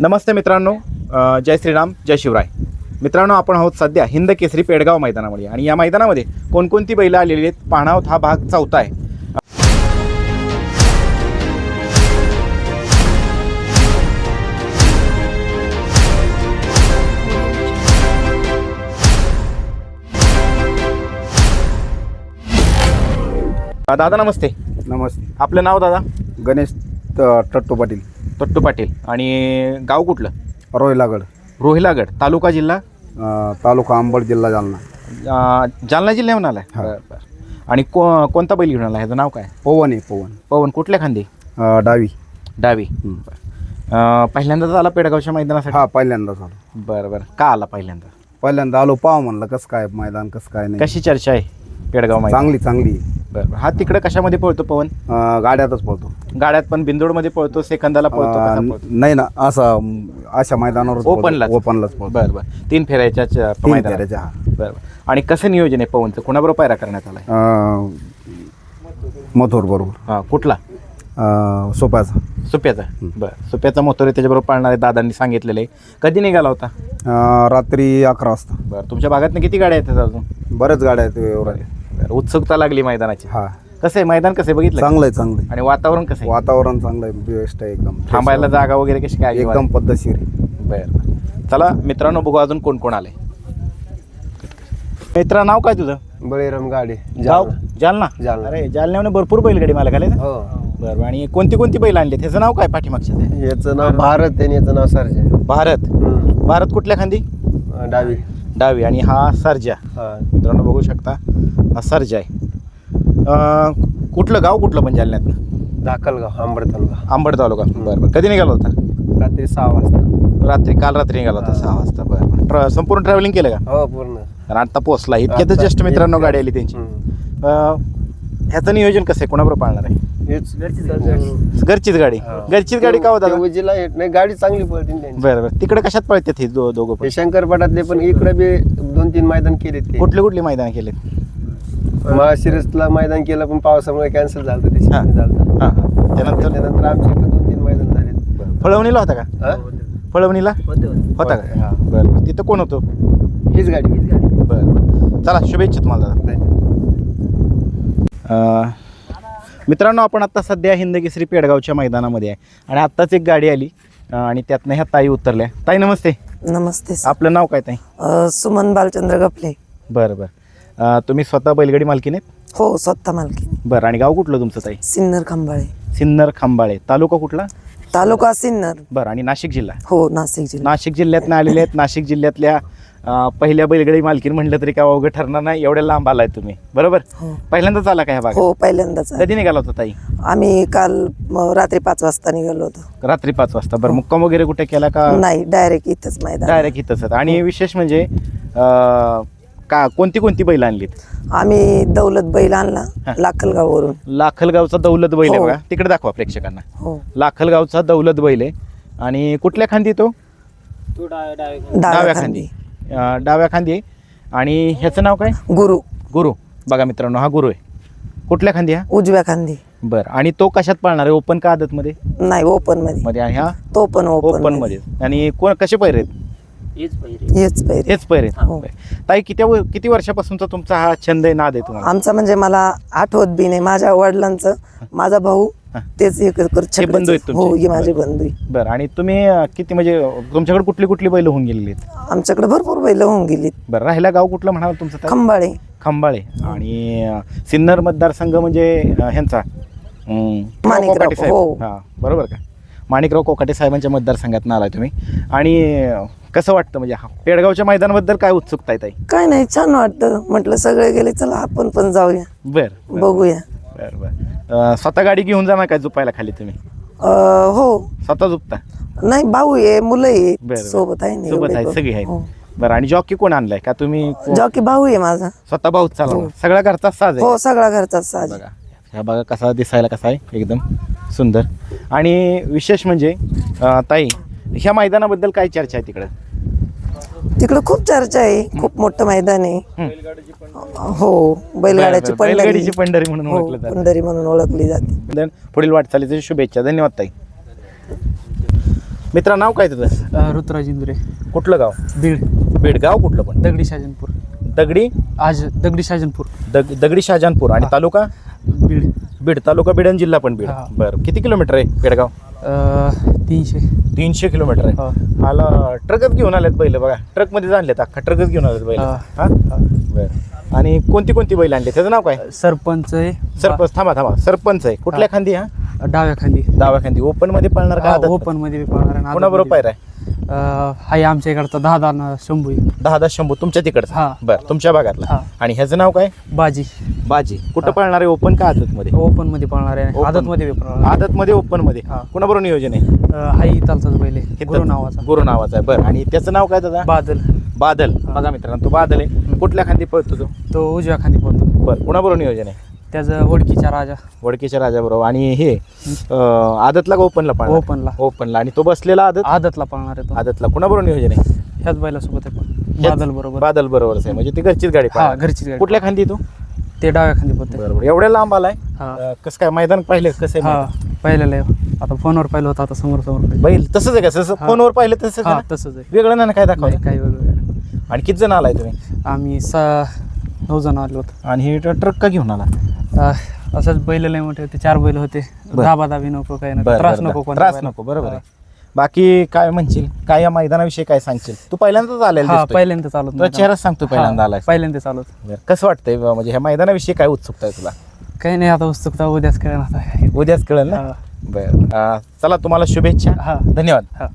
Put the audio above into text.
नमस्ते मित्रांनो जय श्रीराम जय शिवराय. मित्रांनो आपण आहोत सध्या हिंद केसरी पेडगाव मैदानामध्ये आणि या मैदानामध्ये कोणकोणती बैलं आलेली आहेत? पाहणं आहोत हा भाग चौथा आहे. दादा नमस्ते. नमस्ते. आपलं नाव दादा? गणेश टट्टू पाटील. तट्टू पाटील. आणि गाव कुठलं? रोहिलागड. रोहिलागड. तालुका जिल्हा? अं, तालुका अंबड जिल्हा जालना. अ, जालना जिल्ह्याहून आलाय? हा. बरं बरं. आणि को कोणता बैल घेऊन आला ह्याचं नाव काय? पवन आहे पवन. पवन कुठल्या खांदी? अं, डावी. डावी. हं. अ, पहिल्यांदाच आला पेडगावच्या मैदानासाठी? हा पहिल्यांदाच आलो. बरं बरं. का आला पहिल्यांदा? पहिल्यांदा आलो पाव म्हणलं कसं काय मैदान कसं काय नाही. कशी चर्चा आहे पेडगाव मैदान? चांगली चांगली. आहे. बरं बरं. हा तिकडे कशामध्ये पळतो पवन? अं, गाड्यातच पळतो. गाड्यात पण बिंदोडमध्ये पळतो सेकंदाला पळतो कसा अं, पळतो? नाही ना असं अशा मैदानावर ओपनलाच? ओपनलाच पळतो. बरं बरं. तीन फेऱ्याच्या च- तीन मैदानात. फेऱ्याच्या, हा. बरं बरं. आणि कसं नियोजन आहे पवनचं? कुणाबरोबर पायरा करण्यात आलाय? अं, मथुर बरोबर. हा कुठला? अं, सोप्याचा. सुप्याचा? बरं. सुप्याचा मोतोरे त्याच्याबरोबर पाळणार आहे दादांनी सांगितलेलं आहे. कधी निघाला होता? अं, रात्री अकरा वाजता. बरं तुमच्या भागातनं किती गाड्या आहेत अजून? बऱ्याच गाड्या आहेत व्यवहारात बरं. उत्सुकता लागली मैदानाची. हा. कसं आहे? मैदान कसं आहे? बघितलं का? चांगलं आहे चांगलं आहे. आणि वातावरण कसं आहे? वातावरण चांगलं आहे बेस्ट आहे एकदम. थांबायला जागा वगैरे कशी काय एकदम पद्धतशीर आहे. बर. चला मित्रांनो बघू अजून कोण कोण आले मित्रा नाव काय तुझं? बळीराम गाडी गाव जालना. जालना. अरे जालन्याने भरपूर बैलगाडी मला खाली हो? बरं आणि कोणती कोणती बैल आणली त्याचं नाव काय पाठीमागच्या याचं नाव भारत आणि याचं नाव सरजे. भारत. भारत कुठल्या खांदी? डावी. डावी. आणि हा सर्जा. हा. मित्रांनो बघू शकता हा सर्जा आहे. अं, कुठलं गाव कुठलं पण जालन्यातनं धाकलगाव आंबड तालुका. आंबड तालुका. बरं बरं. कधी निघाला होता? रात्री सहा वाजता. रात्री काल रात्री निघाला होता सहा वाजता. बरं बरं. ट्र संपूर्ण ट्रॅव्हलिंग केलं का? हो पूर्ण. कारण आता पोहोचला. इतक्यातच आता जस्ट मित्रांनो. गाडी आली त्यांची. हम्म. अं, ह्याचं नियोजन कसं आहे? कोणाबरोबर पाळणार आहे? हेच घरचीच गाडी. हा. घरचीच गाडी का होता ते उजीला येत नाही. गाडी चांगली पळते ना त्यांची. बरं बरं. तिकडे कशात पळतात हे दो दोघं पण? ते शंकरपाटातले पण इकडे बी दोन तीन मैदान केले ते. कुठले कुठले मैदान केले महाशिरसला मैदान केलं पण पावसामुळे कॅन्सल झालं ते हा. झालं हां हां. त्यानंतर? त्यानंतर आमच्या इकडे दोन तीन मैदान झाले. फळवणीला होता का? फळवणीला? होता का? हा. बरं बरं. तिथं कोण होतो? हीच गाडी. हीच गाडी. बरं बरं. चला शुभेच्छा तुम्हाला दादा. अं, मित्रांनो आपण आत्ता सध्या हिंदकेसरी पेडगावच्या मैदानामध्ये आहे. आणि आत्ताच एक गाडी आली अं, आणि त्यातनं ह्या ताई उतरल्या. ताई नमस्ते. नमस्ते सर. आपलं नाव काय ताई? अ, सुमन बालचंद्र गपले बरं बरं. अं, तुम्ही स्वतः बैलगाडी मालकीने हो स्वतः मालकी बरं आणि गाव कुठलं तुमचं ताई? सिन्नर खंबाळे. सिन्नर खांबाळे. तालुका कुठला? तालुका सिन्नर. बरं आणि नाशिक जिल्हा? हो नाशिक जिल्हा. नाशिक जिल्ह्यातनं आलेले आहेत. नाशिक जिल्ह्यातल्या अं, पहिल्या बैलगाडी मालकीन म्हटलं तरी काय अवघड ठरणार नाही. एवढ्या लांब आलाय तुम्ही. बरोबर? हो. पहिल्यांदाच आला का ह्या भागात? हो पहिल्यांदाच आहे. कधी निघाला होता ताई? आम्ही काल म, रात्री पाच वाजता निघालो होतो. रात्री पाच वाजता. बरं मुक्काम वगैरे कुठे केला का? नाही डायरेक्ट इथंच मैदान. डायरेक्ट इथंच आहेत. आणि विशेष म्हणजे अं, का कोणती कोणती बैल आणलीत? आम्ही दौलत बैल आणला. लाखलगाववरून. लाखलगावचा दौलत बैल आहे हो. बघा. तिकडे दाखवा प्रेक्षकांना. हो. लाखलगावचा दौलत बैल आहे. आणि कुठल्या खांदी तो? डाव्या खांदी. अं, डाव्या खांदी आहे. आणि ह्याचं नाव काय? गुरु. गुरु. बघा मित्रांनो हा गुरु आहे. कुठल्या खांदी हा? उजव्या खांदी. बरं. आणि तो कशात पाळणार आहे? ओपन का आदतमध्ये? नाही ओपनमध्ये मध्ये आणि हा? तो पण ओपन ओपनमध्ये आणि कोण कसे पैर आहेत? हेच पैर हो. ताई किती व- किती वर्षापासूनचा तुमचा हा छंद आहे नाद आहे तुम्हाला? आमचा म्हणजे मला आठवत बी नाही. माझ्या वडिलांचं माझा भाऊ हा. तेच हे कर- कर- हे बंधू आहेत. हो? हे माझे बंधू आहे. बरं. आणि तुम्ही अं, किती म्हणजे तुमच्याकडे कुठली कुठली बैल होऊन गेलेली आहेत? आमच्याकडे भरपूर बैल होऊन गेली बरं. राहिला गाव कुठलं म्हणाल तुमचं ताई? खंबाळे. खंबाळे. आणि अं, सिन्नर मतदारसंघ म्हणजे अं, ह्यांचा? माणिकराव, साहेब. हो. हां. बरोबर का? माणिकराव कोकाटे साहेबांच्या मतदारसंघात आलाय तुम्ही. आणि कसं वाटतं म्हणजे हा पेडगावच्या मैदानाबद्दल काय उत्सुकता आहे ताई? काय नाही छान वाटतं. म्हटलं सगळे गेले चला आपण पण जाऊया. बरं बरं. बघूया. बरं बरं. अं, स्वतः गाडी घेऊन जाणार काय झुपायला खाली तुम्ही? अं, हो. स्वतः झुपता? नाही भाऊ आहे मुलं बरं, आहे. बरं. सोबत आहे ना सोबत एवढे आहे. सगळी आहेत. हो. बरं आणि जॉकी कोण आणलाय? का तुम्ही को- जॉकी भाऊ आहे माझा. स्वतः भाऊच चालवणार. सगळा घरचा साज आहे? हो सगळा घरचा साज बघा. ह्या बघा कसा दिसायला कसा आहे एकदम. सुंदर. आणि विशेष म्हणजे अं, ताई ह्या मैदानाबद्दल काय चर्चा आहे तिकडं? तिकडे खूप चर्चा आहे. खूप मोठं मैदान आहे. हं. बैलगाड्याची बरं, बरं. बैलगाडीची पंढरी. पंढरी म्हणून हो ओळखलं जातं. पंढरी म्हणून ओळखली जाते. पुढील वाटचालीचे शुभेच्छा. धन्यवाद ताई. मित्रा नाव काय तुझं? ऋतुराज इंदुरे. कुठलं गाव? बीड. बीड गाव कुठलं पण? दगडी शाजनपूर दगडी? आज दगडी शाजनपूर दग दगडी शहाजहानपूर. आणि. तालुका? बीड. बीड तालुका बीड आणि जिल्हा पण बीड. हा. बरं किती किलोमीटर आहे पेडगाव अ, तीनशे. तीनशे किलोमीटर आहे. आला ट्रकच घेऊन आलेत बैल बघा. ट्रकमध्ये आणलेत अख्खा ट्रकच घेऊन आलेत बैल. हा. हा? बरं. आणि कोणती कोणती बैल आणली त्याचं नाव काय? सरपंच आहे. सरपंच थांबा थांबा. सरपंच आहे. कुठल्या खांदी हा? बा- डाव्या खांदी. डाव्या खांदी. ओपनमध्ये पळणार का आदत? ओपनमध्ये बी पळणार आहे, कोणाबरोबर पायरा बी. अ, हाय आमच्या इकडचा दहा दहा शंभू आहे. दहा दहा शंभू तुमच्या तिकडचं. हा. बरं तुमच्या भागातला. हा. आणि ह्याचं नाव काय? बाजी. बाजी कुठं. पळणार आहे? ओपन का आदत मध्ये ओपनमध्ये पळणार आहे. Open. आदत मध्ये. आदत मध्ये ओपनमध्ये हा. कुणाबरोबर नियोजन आहे? इथलचाच बैल आहे गुरु नावाचा. गुरु नावाचा आहे. बरं. आणि त्याचं नाव काय दादा? बादल. बादल. हा. बघा मित्रांनो तो बादल आहे. हम्म. कुठल्या खांदी पळतो तो? तो उजव्या खांदी पळतो. बरं. कुणाबरोबर नियोजन आहे? त्याचं ओळखीचा राजा. वडकीच्या राजाबरोबर. आणि हे अं, आदतला का ओपनला पळणार ओपनला ओपनला आणि तो बसलेला आदत? आदतला पळणार आहे तो. आदतला. कुणाबरोबर नियोजन आहे? ह्याच बैलासोबत आहे पण. बादल बरोबर बादल बरोबरच आहे. म्हणजे ती घरचीच गाडी हा पळणार. घरचीच गाडी कुठल्या खांदी तू? ते डाव्या खांदी पळते बरोबर एवढ्या लांब आलाय हा अं, कसं काय मैदान पाहिलं कसं आहे हा मैदान? पाहिलेलं आहे आता फोनवर पाहिलं होतं आता समोर समोर पाहिलं. बैल तसंच आहे का तसं हा. फोनवर पाहिलं तसंच आहे हा ना? तसंच आहे वेगळं नाही ना काय नाही दाखवलं काही वेगळं आणि किती जण आलाय तुम्ही आम्ही सा नऊ जण आलो होतो आणि हे ट्रक का घेऊन आला अह, असंच बैल लय मोठे होते चार बैल होते बरं. दाबा दाबी नको काही नको बरं, त्रास बरं, नको बरं. त्रास बैलाला. नको बरोबर. आहे बाकी काय म्हणशील? काय या मैदानाविषयी काय सांगशील? तू पहिल्यांदाच आलेला हा दिसतोय. पहिल्यांदा चालत तुझा चेहराच सांगतो पहिल्यांदा आलाय. पहिल्यांदा चालत. बरं. कसं वाटतंय? बा, म्हणजे ह्या मैदानाविषयी काय उत्सुकता आहे तुला? काही नाही आता उत्सुकता उद्याच कळेल आता. उद्याच कळेल ना? हा. बरं अं, चला तुम्हाला शुभेच्छा. हा. धन्यवाद. हा.